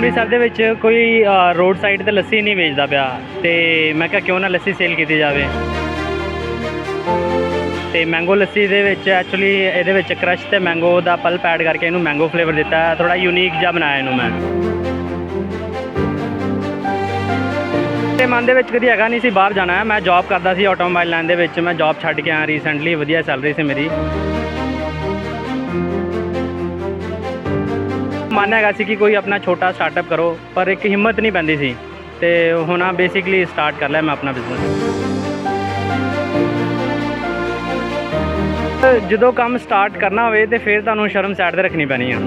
ਅੰਮ੍ਰਿਤਸਰ ਦੇ ਵਿੱਚ ਕੋਈ ਰੋਡ ਸਾਈਡ ਤੇ ਲੱਸੀ ਨਹੀਂ ਵੇਚਦਾ ਪਿਆ। ਤੇ ਮੈਂ ਕਿਹਾ ਕਿਉਂ ਨਾ ਲੱਸੀ ਸੇਲ ਕੀਤੀ ਜਾਵੇ। ਤੇ ਮੈਂਗੋ ਲੱਸੀ ਦੇ ਵਿੱਚ ਐਕਚੁਅਲੀ ਇਹਦੇ ਵਿੱਚ ਕ੍ਰਸ਼ ਤੇ ਮੈਂਗੋ ਦਾ ਪਲਪ ਐਡ ਕਰਕੇ ਇਹਨੂੰ ਮੈਂਗੋ ਫਲੇਵਰ ਦਿੱਤਾ। ਹੈ ਥੋੜਾ ਯੂਨੀਕ ਜਿਹਾ ਬਣਾਇਆ ਇਹਨੂੰ ਮੈਂ। ਤੇ ਮਨ ਦੇ ਵਿੱਚ ਕਦੀ ਹੈਗਾ ਨਹੀਂ ਸੀ, ਬਾਹਰ ਜਾਣਾ ਮੈਂ ਜੌਬ ਕਰਦਾ ਸੀ ਆਟੋਮੋਬਾਈਲ ਲਾਈਨ ਦੇ ਵਿੱਚ। ਮੈਂ ਜੌਬ ਛੱਡ ਕੇ ਆਇਆ ਰੀਸੈਂਟਲੀ ਵਧੀਆ ਸੈਲਰੀ ਸੀ ਮੇਰੀ। ਮਨ ਹੈਗਾ ਸੀ ਕਿ ਕੋਈ ਆਪਣਾ ਛੋਟਾ ਸਟਾਰਟਅਪ ਕਰੋ, ਪਰ ਇੱਕ ਹਿੰਮਤ ਨਹੀਂ ਪੈਂਦੀ ਸੀ। ਤੇ ਹੁਣ ਆ ਬੇਸਿਕਲੀ ਸਟਾਰਟ ਕਰ ਲਿਆ ਮੈਂ ਆਪਣਾ ਬਿਜ਼ਨਸ ਜਦੋਂ ਕੰਮ ਸਟਾਰਟ ਕਰਨਾ ਹੋਵੇ, ਤੇ ਫਿਰ ਤੁਹਾਨੂੰ ਸ਼ਰਮ ਸਾਈਡ ਤੇ ਰੱਖਣੀ ਪੈਣੀ ਆ।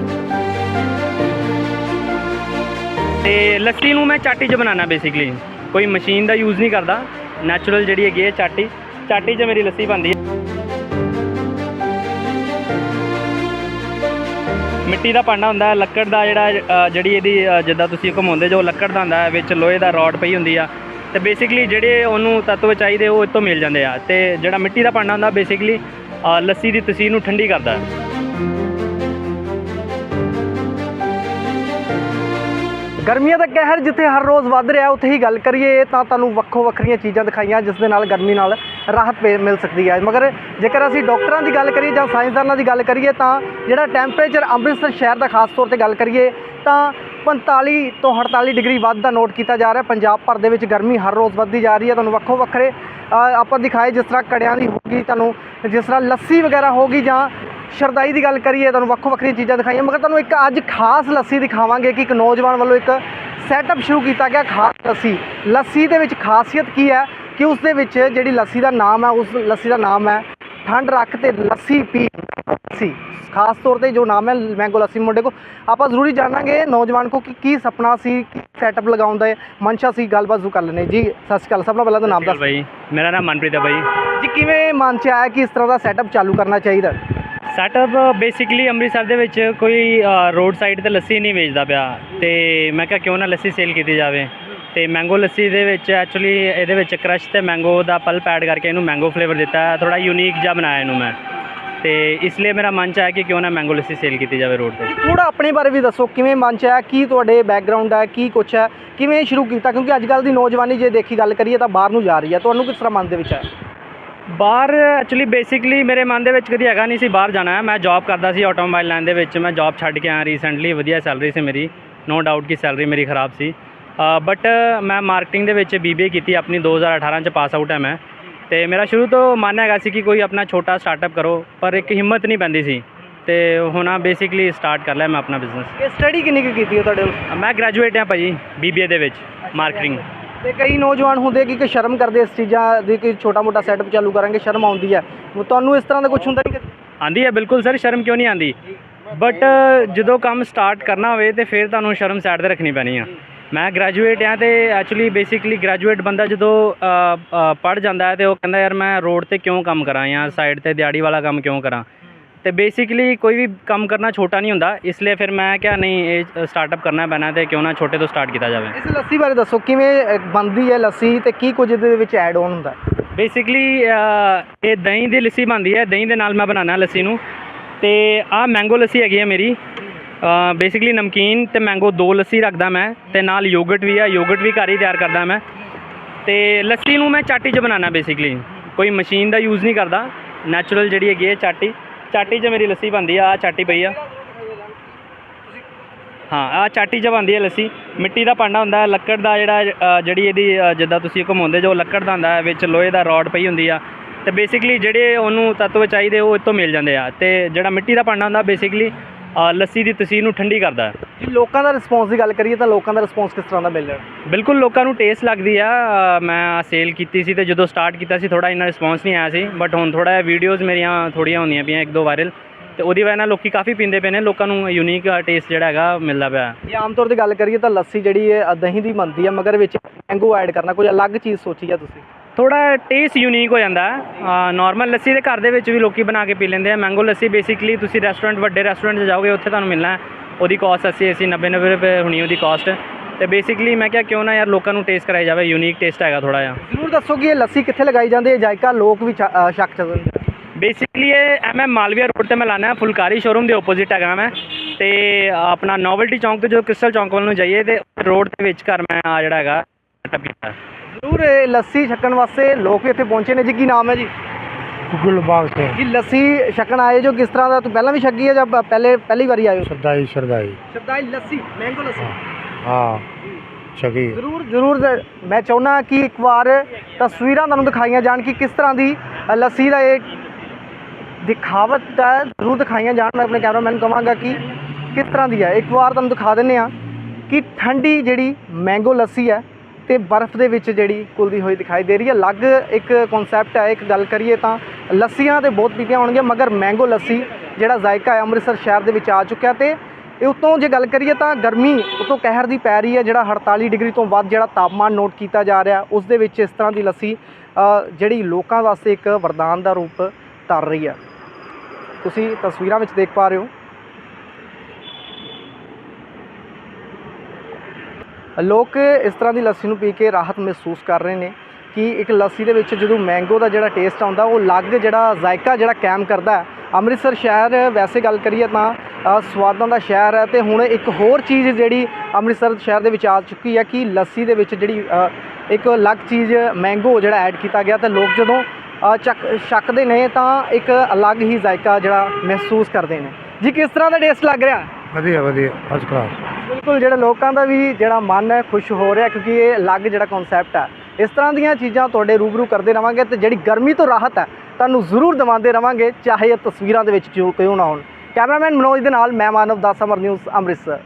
ਤੇ ਲੱਸੀ ਨੂੰ ਮੈਂ ਚਾਟੀ 'ਚ ਬਣਾਉਣਾ ਬੇਸਿਕਲੀ ਕੋਈ ਮਸ਼ੀਨ ਦਾ ਯੂਜ਼ ਨਹੀਂ ਕਰਦਾ। ਨੈਚੁਰਲ ਜਿਹੜੀ ਹੈਗੀ ਹੈ ਚਾਟੀ ਚਾਟੀ 'ਚ ਮੇਰੀ ਲੱਸੀ ਬਣਦੀ ਹੈ ਮਿੱਟੀ ਦਾ ਭਾਂਡਾ ਹੁੰਦਾ ਹੈ, ਲੱਕੜ ਦਾ ਜਿਹੜਾ ਜਿਹੜੀ ਇਹਦੀ ਜਿੱਦਾਂ ਤੁਸੀਂ ਘੁਮਾਉਂਦੇ ਜੋ ਲੱਕੜ ਦਾ ਹੁੰਦਾ ਹੈ, ਵਿੱਚ ਲੋਹੇ ਦਾ ਰੋਡ ਪਈ ਹੁੰਦੀ ਆ। ਤੇ ਬੇਸਿਕਲੀ ਜਿਹੜੇ ਉਹਨੂੰ ਤੱਤਵ ਚਾਹੀਦੇ ਉਹ ਇੱਥੋਂ ਮਿਲ ਜਾਂਦੇ ਆ। ਤੇ ਜਿਹੜਾ ਮਿੱਟੀ ਦਾ ਭਾਂਡਾ ਹੁੰਦਾ ਬੇਸਿਕਲੀ ਲੱਸੀ ਦੀ ਤਸੀਰ ਨੂੰ ਠੰਡੀ ਕਰਦਾ ਹੈ। ਗਰਮੀਆਂ ਦਾ ਕਹਿਰ ਜਿੱਥੇ ਹਰ ਰੋਜ਼ ਵੱਧ ਰਿਹਾ, ਉੱਥੇ ਹੀ ਗੱਲ ਕਰੀਏ, ਤਾਂ ਤੁਹਾਨੂੰ ਵੱਖੋ ਵੱਖਰੀਆਂ ਚੀਜ਼ਾਂ ਦਿਖਾਈਆਂ, ਜਿਸ ਦੇ ਨਾਲ ਗਰਮੀ ਨਾਲ ਰਾਹਤ ਪੇ- ਮਿਲ ਸਕਦੀ ਹੈ ਮਗਰ ਜੇਕਰ ਅਸੀਂ ਡਾਕਟਰਾਂ ਦੀ ਗੱਲ ਕਰੀਏ ਜਾਂ ਸਾਇੰਸਦਾਨਾਂ ਦੀ ਗੱਲ ਕਰੀਏ ਤਾਂ ਜਿਹੜਾ ਟੈਂਪਰੇਚਰ ਅੰਮ੍ਰਿਤਸਰ ਸ਼ਹਿਰ ਦਾ ਖਾਸ ਤੌਰ ਤੇ ਗੱਲ ਕਰੀਏ ਤਾਂ 45 ਤੋਂ 48 ਡਿਗਰੀ ਵੱਧ ਦਾ ਨੋਟ ਕੀਤਾ ਜਾ ਰਿਹਾ। ਪੰਜਾਬ ਭਰ ਦੇ ਵਿੱਚ ਗਰਮੀ ਹਰ ਰੋਜ਼ ਵੱਧਦੀ ਜਾ ਰਹੀ ਹੈ। ਤੁਹਾਨੂੰ ਵੱਖੋ ਵੱਖਰੇ ਆਪਾਂ ਦਿਖਾਏ ਜਿਸ ਤਰ੍ਹਾਂ ਕੜਿਆਂ ਦੀ ਹੋਗੀ ਤੁਹਾਨੂੰ ਜਿਸ ਤਰ੍ਹਾਂ ਲੱਸੀ ਵਗੈਰਾ ਹੋਗੀ ਜਾਂ ਸ਼ਰਦਾਈ ਦੀ ਗੱਲ ਕਰੀਏ, ਤੁਹਾਨੂੰ ਵੱਖੋ ਵੱਖਰੀਆਂ ਚੀਜ਼ਾਂ ਦਿਖਾਈਆਂ। ਮਗਰ ਤੁਹਾਨੂੰ ਇੱਕ ਅੱਜ ਖਾਸ ਲੱਸੀ ਦਿਖਾਵਾਂਗੇ ਕਿ ਇੱਕ ਨੌਜਵਾਨ ਵੱਲੋਂ ਇੱਕ ਸੈਟਅਪ ਸ਼ੁਰੂ ਕੀਤਾ ਗਿਆ ਖਾਸ ਲੱਸੀ। ਲੱਸੀ ਦੇ ਵਿੱਚ ਖਾਸੀਅਤ ਕੀ ਹੈ? ਕਿ ਉਸ ਦੇ ਵਿੱਚ ਜਿਹੜੀ ਲੱਸੀ ਦਾ ਨਾਮ ਹੈ ਉਸ ਲੱਸੀ ਦਾ ਨਾਮ ਹੈ ਠੰਡ ਰੱਖ ਤੇ ਲੱਸੀ ਪੀ। ਲੱਸੀ। ਖਾਸ ਤੌਰ ਤੇ ਜੋ ਨਾਮ ਹੈ ਮੈਂਗੋ ਲੱਸੀ ਮੁੰਡੇ ਕੋ। ਆਪਾਂ ਜ਼ਰੂਰੀ ਜਾਣਾਂਗੇ ਨੌਜਵਾਨ ਕੋ ਕਿ ਕੀ ਸੁਪਨਾ ਸੀ ਕੀ ਸੈਟਅਪ ਲਗਾਉਣ ਦਾ ਮਨਸ਼ਾ ਸੀ ਗੱਲਬਾਤ ਜ਼ੂ ਕਰ ਲੈਣੇ ਜੀ ਸਤਿ ਸ਼੍ਰੀ ਅਕਾਲ। ਸਭ ਤੋਂ ਪਹਿਲਾਂ ਤਾਂ ਨਾਮ ਦੱਸ। ਭਾਈ ਮੇਰਾ ਨਾਮ ਮਨਪ੍ਰੀਤ ਹੈ ਭਾਈ ਜੀ ਕਿਵੇਂ ਮਨ ਚ ਆਇਆ ਕਿ ਇਸ ਤਰ੍ਹਾਂ ਦਾ ਸੈਟਅਪ ਚਾਲੂ ਕਰਨਾ ਚਾਹੀਦਾ? ਸੈਟਅਪ ਬੇਸਿਕਲੀ ਅੰਮ੍ਰਿਤਸਰ ਦੇ ਵਿੱਚ ਕੋਈ ਰੋਡ ਸਾਈਡ ਤੇ ਲੱਸੀ ਨਹੀਂ ਵੇਚਦਾ ਪਿਆ। ਤੇ ਮੈਂ ਕਿਹਾ ਕਿਉਂ ਨਾ ਲੱਸੀ ਸੇਲ ਕੀਤੀ ਜਾਵੇ। ਤੇ ਮੈਂਗੋ ਲੱਸੀ ਦੇ ਵਿੱਚ ਐਕਚੁਅਲੀ ਇਹਦੇ ਵਿੱਚ ਕ੍ਰਸ਼ ਤੇ ਮੈਂਗੋ ਦਾ ਪਲਪ ਐਡ ਕਰਕੇ ਇਹਨੂੰ ਮੈਂਗੋ ਫਲੇਵਰ ਦਿੱਤਾ। ਹੈ ਥੋੜਾ ਯੂਨੀਕ ਜਿਹਾ ਬਣਾਇਆ ਇਹਨੂੰ ਮੈਂ। ਤੇ ਇਸ ਲਈ ਮੇਰਾ ਮਨ ਚ ਆਇਆ ਕਿ ਕਿਉਂ ਨਾ ਮੈਂਗੋ ਲੱਸੀ ਸੇਲ ਕੀਤੀ ਜਾਵੇ ਰੋਡ ਤੇ। ਥੋੜਾ ਆਪਣੇ ਬਾਰੇ ਵੀ ਦੱਸੋ ਕਿਵੇਂ ਮਨ ਚ ਆਇਆ ਕੀ ਤੁਹਾਡੇ ਬੈਕਗ੍ਰਾਉਂਡ ਹੈ ਕੀ ਕੁਛ ਹੈ ਕਿਵੇਂ ਸ਼ੁਰੂ ਕੀਤਾ? ਕਿਉਂਕਿ ਅੱਜ ਕੱਲ ਦੀ ਨੌਜਵਾਨੀ ਜੇ ਦੇਖੀ ਗੱਲ ਕਰੀਏ ਤਾਂ ਬਾਹਰ ਨੂੰ ਜਾ ਰਹੀ ਹੈ ਤੁਹਾਨੂੰ ਕਿਸ ਤਰ੍ਹਾਂ ਮਨ ਦੇ ਵਿੱਚ ਹੈ ਬਾਹਰ ਐਕਚੁਅਲੀ ਬੇਸਿਕਲੀ ਮੇਰੇ ਮਨ ਦੇ ਵਿੱਚ ਕਦੀ ਹੈਗਾ ਨਹੀਂ ਸੀ ਬਾਹਰ ਜਾਣਾ। ਮੈਂ ਜੌਬ ਕਰਦਾ ਸੀ ਆਟੋਮੋਬਾਈਲ ਲਾਈਨ ਦੇ ਵਿੱਚ। ਮੈਂ ਜੌਬ ਛੱਡ ਕੇ ਆਇਆ ਰੀਸੈਂਟਲੀ ਵਧੀਆ ਸੈਲਰੀ ਸੀ ਮੇਰੀ। ਨੋ ਡਾਊਟ ਕਿ ਸੈਲਰੀ ਮੇਰੀ ਖਰਾਬ ਸੀ। ਬਟ ਮੈਂ ਮਾਰਕੀਟਿੰਗ ਦੇ ਵਿੱਚ ਬੀਬੀਏ ਕੀਤੀ ਆਪਣੀ 2018 ਚ ਪਾਸ ਆਊਟ ਹੈ ਮੈਂ। ਤੇ ਮੇਰਾ ਸ਼ੁਰੂ ਤੋਂ ਮਨ ਹੈਗਾ ਸੀ ਕਿ ਕੋਈ ਆਪਣਾ ਛੋਟਾ ਸਟਾਰਟਅਪ ਕਰੋ ਪਰ ਇੱਕ ਹਿੰਮਤ ਨਹੀਂ ਪੈਂਦੀ ਸੀ। ਤੇ ਹੁਣ ਆ ਬੇਸਿਕਲੀ ਸਟਾਰਟ ਕਰ ਲਿਆ ਮੈਂ ਆਪਣਾ ਬਿਜ਼ਨਸ ਇਹ ਸਟੱਡੀ ਕਿੰਨੀ ਕੁ ਕੀਤੀ ਹੈ ਤੁਹਾਡੇ ਕੋਲ ਮੈਂ ਗ੍ਰੈਜੂਏਟ ਹਾਂ ਭਾਜੀ ਬੀਬੀਏ ਦੇ ਵਿੱਚ ਮਾਰਕੀਟਿੰਗ ਤੇ ਕਈ ਨੌਜਵਾਨ ਹੁੰਦੇ ਕਿ ਕਿ ਸ਼ਰਮ ਕਰਦੇ ਇਸ ਚੀਜ਼ਾਂ ਦੀ ਕਿ ਛੋਟਾ ਮੋਟਾ ਸੈਟਅਪ ਚਾਲੂ ਕਰਾਂਗੇ ਸ਼ਰਮ ਆਉਂਦੀ ਹੈ। ਤੁਹਾਨੂੰ ਇਸ ਤਰ੍ਹਾਂ ਦਾ ਕੁਝ ਹੁੰਦਾ ਨਹੀਂ? ਆਂਦੀ ਹੈ ਬਿਲਕੁਲ ਸਰ ਸ਼ਰਮ ਕਿਉਂ ਨਹੀਂ ਆਂਦੀ? ਬਟ ਜਦੋਂ ਕੰਮ ਸਟਾਰਟ ਕਰਨਾ ਹੋਵੇ ਤੇ ਫਿਰ ਤੁਹਾਨੂੰ ਸ਼ਰਮ ਸਾਈਡ ਤੇ ਰੱਖਣੀ ਪੈਣੀ ਆ। ਮੈਂ ਗ੍ਰੈਜੂਏਟ ਆ ਤੇ ਐਕਚੁਅਲੀ ਬੇਸਿਕਲੀ ਗ੍ਰੈਜੂਏਟ ਬੰਦਾ ਜਦੋਂ ਪੜ ਜਾਂਦਾ ਹੈ ਤੇ ਉਹ ਕਹਿੰਦਾ ਯਾਰ ਮੈਂ ਰੋਡ ਤੇ ਕਿਉਂ ਕੰਮ ਕਰਾਂ ਜਾਂ ਸਾਈਡ ਤੇ ਦਿਹਾੜੀ ਵਾਲਾ ਕੰਮ ਕਿਉਂ ਕਰਾਂ। ਤੇ ਬੇਸਿਕਲੀ ਕੋਈ ਵੀ ਕੰਮ ਕਰਨਾ ਛੋਟਾ ਨਹੀਂ ਹੁੰਦਾ ਇਸ ਲਈ ਫਿਰ ਮੈਂ ਕਿਹਾ ਨਹੀਂ ਇਹ ਸਟਾਰਟਅਪ ਕਰਨਾ ਪੈਣਾ ਤੇ ਕਿਉਂ ਨਾ ਛੋਟੇ ਤੋਂ ਸਟਾਰਟ ਕੀਤਾ ਜਾਵੇ। ਇਸ ਲੱਸੀ ਬਾਰੇ ਦੱਸੋ ਕਿਵੇਂ ਬਣਦੀ ਹੈ ਲੱਸੀ ਤੇ ਕੀ ਕੁਝ ਇਹਦੇ ਵਿੱਚ ਐਡ ਆਨ ਹੁੰਦਾ? ਬੇਸਿਕਲੀ ਇਹ ਦਹੀਂ ਦੀ ਲੱਸੀ ਬਣਦੀ ਹੈ ਦਹੀਂ ਦੇ ਨਾਲ ਮੈਂ ਬਣਾਉਣਾ ਲੱਸੀ ਨੂੰ। ਤੇ ਆਹ ਮੈਂਗੋ ਲੱਸੀ ਹੈਗੀ ਹੈ ਮੇਰੀ। ਬੇਸਿਕਲੀ ਨਮਕੀਨ ਤੇ ਮੈਂਗੋ ਦੋ ਲੱਸੀ ਰੱਖਦਾ ਮੈਂ ਤੇ ਨਾਲ ਯੋਗਰਟ ਵੀ ਆ ਯੋਗਰਟ ਵੀ ਘਰ ਹੀ ਤਿਆਰ ਕਰਦਾ ਮੈਂ। ਤੇ ਲੱਸੀ ਨੂੰ ਮੈਂ ਚਾਟੀ 'ਚ ਬਣਾਉਣਾ ਬੇਸਿਕਲੀ ਕੋਈ ਮਸ਼ੀਨ ਦਾ ਯੂਜ਼ ਨਹੀਂ ਕਰਦਾ। ਨੈਚੁਰਲ ਜਿਹੜੀ ਹੈਗੀ ਹੈ ਚਾਟੀ। ਚਾਟੀ 'ਚ ਮੇਰੀ ਲੱਸੀ ਬਣਦੀ ਆ ਆ ਚਾਟੀ ਪਈ ਆ। ਹਾਂ ਆ ਚਾਟੀ 'ਚ ਬਣਦੀ ਹੈ ਲੱਸੀ। ਮਿੱਟੀ ਦਾ ਭਾਂਡਾ ਹੁੰਦਾ, ਲੱਕੜ ਦਾ ਜਿਹੜਾ ਜਿਹੜੀ ਇਹਦੀ ਜਿੱਦਾਂ ਤੁਸੀਂ ਘੁਮਾਉਂਦੇ ਜੋ ਲੱਕੜ ਦਾ ਹੁੰਦਾ, ਵਿੱਚ ਲੋਹੇ ਦਾ ਰੋਡ ਪਈ ਹੁੰਦੀ ਆ। ਤੇ ਬੇਸਿਕਲੀ ਜਿਹੜੇ ਉਹਨੂੰ ਤੱਤਵ ਚਾਹੀਦੇ, ਉਹ ਇੱਥੋਂ ਮਿਲ ਜਾਂਦੇ ਆ। ਤੇ ਜਿਹੜਾ ਮਿੱਟੀ ਦਾ ਭਾਂਡਾ ਹੁੰਦਾ ਬੇਸਿਕਲੀ ਲੱਸੀ ਦੀ ਤਸੀਰ ਨੂੰ ਠੰਡੀ ਕਰਦਾ। ਹੈ ਜੀ ਲੋਕਾਂ ਦਾ ਰਿਸਪੌਂਸ ਦੀ ਗੱਲ ਕਰੀਏ ਤਾਂ ਲੋਕਾਂ ਦਾ ਰਿਸਪੌਂਸ ਕਿਸ ਤਰ੍ਹਾਂ ਦਾ ਮਿਲ ਰਿਹਾ ਬਿਲਕੁਲ ਲੋਕਾਂ ਨੂੰ ਟੇਸਟ ਲੱਗਦੀ ਆ। ਮੈਂ ਸੇਲ ਕੀਤੀ ਸੀ ਤੇ ਜਦੋਂ ਸਟਾਰਟ ਕੀਤਾ ਸੀ ਥੋੜਾ ਇੰਨਾ ਰਿਸਪੌਂਸ ਨਹੀਂ ਆਇਆ ਸੀ। ਬਟ ਹੁਣ ਥੋੜਾ ਵੀਡੀਓਜ਼ ਮੇਰੀਆਂ ਥੋੜੀਆਂ ਹੁੰਦੀਆਂ ਪਈਆਂ ਇੱਕ ਦੋ ਵਾਇਰਲ ਤੇ ਉਹਦੀ ਵਜ੍ਹਾ ਨਾਲ ਲੋਕੀ ਕਾਫੀ ਪੀਂਦੇ ਪਏ ਨੇ ਲੋਕਾਂ ਨੂੰ ਯੂਨੀਕ ਟੇਸਟ ਜਿਹੜਾ ਹੈਗਾ ਮਿਲਦਾ ਪਿਆ। ਜੇ ਆਮ ਤੌਰ ਤੇ ਗੱਲ ਕਰੀਏ ਤਾਂ ਲੱਸੀ ਜਿਹੜੀ ਹੈ ਦਹੀਂ ਦੀ ਬਣਦੀ ਹੈ ਮਗਰ ਵਿੱਚ ਮੈਂਗੋ ਐਡ ਕਰਨਾ ਕੋਈ ਅਲੱਗ ਚੀਜ਼ ਸੋਚੀ ਹੈ ਤੁਸੀਂ? ਥੋੜਾ ਟੇਸਟ ਯੂਨੀਕ ਹੋ ਜਾਂਦਾ। ਨਾਰਮਲ ਲੱਸੀ ਦੇ ਘਰ ਦੇ ਵਿੱਚ ਵੀ ਲੋਕੀ ਬਣਾ ਕੇ ਪੀ ਲੈਂਦੇ ਆ। ਮੈਂਗੋ ਲੱਸੀ ਬੇਸਿਕਲੀ ਤੁਸੀਂ ਰੈਸਟੋਰੈਂਟ ਵੱਡੇ ਰੈਸਟੋਰੈਂਟ 'ਚ ਜਾਓਗੇ ਉੱਥੇ ਤੁਹਾਨੂੰ ਮਿਲਣਾ। ਉਹਦੀ ਕਾਸਟ 80 80 90 90 ਰੁਪਏ ਹੋਣੀ ਉਹਦੀ ਕਾਸਟ ਤੇ ਬੇਸਿਕਲੀ ਮੈਂ ਕਿਹਾ ਕਿਉਂ ਨਾ ਯਾਰ ਲੋਕਾਂ ਨੂੰ ਟੇਸਟ ਕਰਾਇਆ ਜਾਵੇ ਯੂਨੀਕ ਟੇਸਟ ਹੈਗਾ ਥੋੜਾ ਜਿਹਾ। ਜ਼ਰੂਰ ਦੱਸੋ ਕਿ ਇਹ ਲੱਸੀ ਕਿੱਥੇ ਲਗਾਈ ਜਾਂਦੀ ਹੈ ਜਾਇਕਾ ਲੋਕ ਵੀ ਸ਼ੱਕ ਚ ਬੇਸਿਕਲੀ ਇਹ ਐਮਐਮ ਮਾਲਵੀਆ ਰੋਡ ਤੇ ਮੈਂ ਲਾਣਾ ਹੈ ਫੁਲਕਾਰੀ ਸ਼ੋਰੂਮ ਦੇ ਆਪੋਜ਼ਿਟ ਹੈਗਾ ਮੈਂ। ਤੇ ਆਪਣਾ ਨੋਵਲਟੀ ਚੌਂਕ ਤੋਂ ਜੋ ਕ੍ਰਿਸਟਲ ਚੌਂਕ ਵੱਲ ਨੂੰ ਜਾਈਏ ਤੇ ਰੋਡ ਦੇ ਵਿੱਚ ਘਰ ਮੈਂ ਆ ਜਿਹੜਾ ਹੈਗਾ setup ਕੀਤਾ। ਜ਼ਰੂਰ ਇਹ ਲੱਸੀ ਛਕਣ ਵਾਸਤੇ ਲੋਕ ਵੀ ਇੱਥੇ ਪਹੁੰਚੇ ਨੇ ਜੀ ਕੀ ਨਾਮ ਹੈ ਜੀ? ਗੁਲਬਾਗ ਸਿੰਘ। ਜੀ ਲੱਸੀ ਛਕਣ ਆਏ ਜੋ ਕਿਸ ਤਰ੍ਹਾਂ ਦਾ ਤੂੰ ਪਹਿਲਾਂ ਵੀ ਛਕੀ ਹੈ ਜਾਂ ਪ- ਪਹਿਲੇ ਪਹਿਲੀ ਵਾਰੀ ਆਏ ਹੋ? ਸਰਦਾਈ ਸਰਦਾਈ ਸ਼ਬਦਾਈ ਲੱਸੀ ਮੈਂਗੋ ਲੱਸੀ। ਹਾਂ। ਛਕੀ। ਜ਼ਰੂਰ ਜ਼ਰੂਰ ਜ਼- ਮੈਂ ਚਾਹੁੰਦਾ ਕਿ ਇੱਕ ਵਾਰ ਤਸਵੀਰਾਂ ਤੁਹਾਨੂੰ ਦਿਖਾਈਆਂ ਜਾਣ ਕਿ ਕਿਸ ਤਰ੍ਹਾਂ ਦੀ ਅ, ਲੱਸੀ ਦਾ ਇਹ ਦਿਖਾਵਟ ਹੈ ਜ਼ਰੂਰ ਦਿਖਾਈਆਂ ਜਾਣ। ਮੈਂ ਆਪਣੇ ਕੈਮਰਾਮੈਨ ਨੂੰ ਕਹਾਂਗਾ ਕਿ ਕਿਸ ਤਰ੍ਹਾਂ ਦੀ ਹੈ। ਇੱਕ ਵਾਰ ਤੁਹਾਨੂੰ ਦਿਖਾ ਦਿੰਨੇ ਆ ਕਿ ਠੰਡੀ ਜਿਹੜੀ ਮੈਂਗੋ ਲੱਸੀ ਹੈ ਤੇ ਬਰਫ਼ ਦੇ ਵਿੱਚ ਜਿਹੜੀ ਘੁਲਦੀ ਹੋਈ ਦਿਖਾਈ ਦੇ ਰਹੀ ਹੈ। ਅਲੱਗ ਇੱਕ ਕਨਸੈਪਟ ਹੈ, ਇੱਕ ਗੱਲ ਕਰੀਏ ਤਾਂ ਲੱਸੀਆਂ ਤੇ ਬਹੁਤ ਪੀਤੀਆਂ ਹੋਣਗੀਆਂ, ਮਗਰ ਮੈਂਗੋ ਲੱਸੀ ਜਿਹੜਾ ਜ਼ਾਇਕਾ ਹੈ ਅੰਮ੍ਰਿਤਸਰ ਸ਼ਹਿਰ ਦੇ ਵਿੱਚ ਆ ਚੁੱਕਿਆ ਤੇ ਇਹ ਉਤੋਂ ਜੇ ਗੱਲ ਕਰੀਏ ਤਾਂ ਗਰਮੀ ਉਤੋਂ ਕਹਿਰ ਦੀ ਪੈ ਰਹੀ ਹੈ, ਜਿਹੜਾ 48 ਡਿਗਰੀ ਤੋਂ ਵੱਧ ਜਿਹੜਾ ਤਾਪਮਾਨ ਨੋਟ ਕੀਤਾ ਜਾ ਰਿਹਾ ਉਸ ਦੇ ਵਿੱਚ ਇਸ ਤਰ੍ਹਾਂ ਦੀ ਲੱਸੀ ਜਿਹੜੀ ਲੋਕਾਂ ਵਾਸਤੇ ਇੱਕ ਵਰਦਾਨ ਦਾ ਰੂਪ ਧਾਰ ਰਹੀ ਹੈ। ਤੁਸੀਂ ਤਸਵੀਰਾਂ ਵਿੱਚ ਦੇਖ ਪਾ ਰਹੇ ਹੋ। ਲੋਕ ਇਸ ਤਰ੍ਹਾਂ ਦੀ ਲੱਸੀ ਨੂੰ ਪੀ ਕੇ ਰਾਹਤ ਮਹਿਸੂਸ ਕਰ ਰਹੇ ਨੇ ਕਿ ਇੱਕ ਲੱਸੀ ਦੇ ਵਿੱਚ ਜਦੋਂ ਮੈਂਗੋ ਦਾ ਜਿਹੜਾ ਟੇਸਟ ਆਉਂਦਾ, ਉਹ ਅਲੱਗ ਜਿਹੜਾ ਜ਼ਾਇਕਾ ਜਿਹੜਾ ਕਾਇਮ ਕਰਦਾ ਅੰਮ੍ਰਿਤਸਰ ਸ਼ਹਿਰ ਵੈਸੇ ਗੱਲ ਕਰੀਏ ਤਾਂ ਸਵਾਦਾਂ ਦਾ ਸ਼ਹਿਰ ਹੈ ਤੇ ਹੁਣ ਇੱਕ ਹੋਰ ਚੀਜ਼ ਜਿਹੜੀ ਅੰਮ੍ਰਿਤਸਰ ਸ਼ਹਿਰ ਦੇ ਵਿੱਚ ਆ ਚੁੱਕੀ ਹੈ ਕਿ ਲੱਸੀ ਦੇ ਵਿੱਚ ਜਿਹੜੀ ਇੱਕ ਅਲੱਗ ਚੀਜ਼ ਮੈਂਗੋ ਜਿਹੜਾ ਐਡ ਕੀਤਾ ਗਿਆ ਤੇ ਲੋਕ ਜਦੋਂ ਚੱਕ, ਛਕਦੇ ਨੇ ਤਾਂ ਇੱਕ ਅਲੱਗ ਹੀ ਜ਼ਾਇਕਾ ਜਿਹੜਾ ਮਹਿਸੂਸ ਕਰਦੇ ਨੇ। ਜੀ ਕਿਸ ਤਰ੍ਹਾਂ ਦਾ ਟੇਸਟ ਲੱਗ ਰਿਹਾ? ਵਧੀਆ ਵਧੀਆ ਫਸਟ ਕਲਾਸ ਬਿਲਕੁਲ ਜਿਹੜਾ ਲੋਕਾਂ ਦਾ ਵੀ ਜਿਹੜਾ ਮਨ ਹੈ ਖੁਸ਼ ਹੋ ਰਿਹਾ ਕਿਉਂਕਿ ਇਹ ਅਲੱਗ ਜਿਹੜਾ ਕਨਸੈਪਟ ਹੈ ਇਸ ਤਰ੍ਹਾਂ ਦੀਆਂ ਚੀਜ਼ਾਂ ਤੁਹਾਡੇ ਰੂਬਰੂ ਕਰਦੇ ਰਵਾਂਗੇ ਤੇ ਜਿਹੜੀ ਗਰਮੀ ਤੋਂ ਰਾਹਤ ਹੈ, ਤੁਹਾਨੂੰ ਜ਼ਰੂਰ ਦਿਵਾਉਂਦੇ ਰਵਾਂਗੇ, ਚਾਹੇ ਇਹ ਤਸਵੀਰਾਂ ਦੇ ਵਿੱਚ ਕਿਉਂ ਕਿਉਂ ਨਾ ਹੋਣ। ਕੈਮਰਾਮੈਨ ਮਨੋਜ ਦੇ ਨਾਲ ਮੈਂ ਮਾਨਵ, ਦਾਸ ਅਮਰ ਨਿਊਜ਼, ਅੰਮ੍ਰਿਤਸਰ।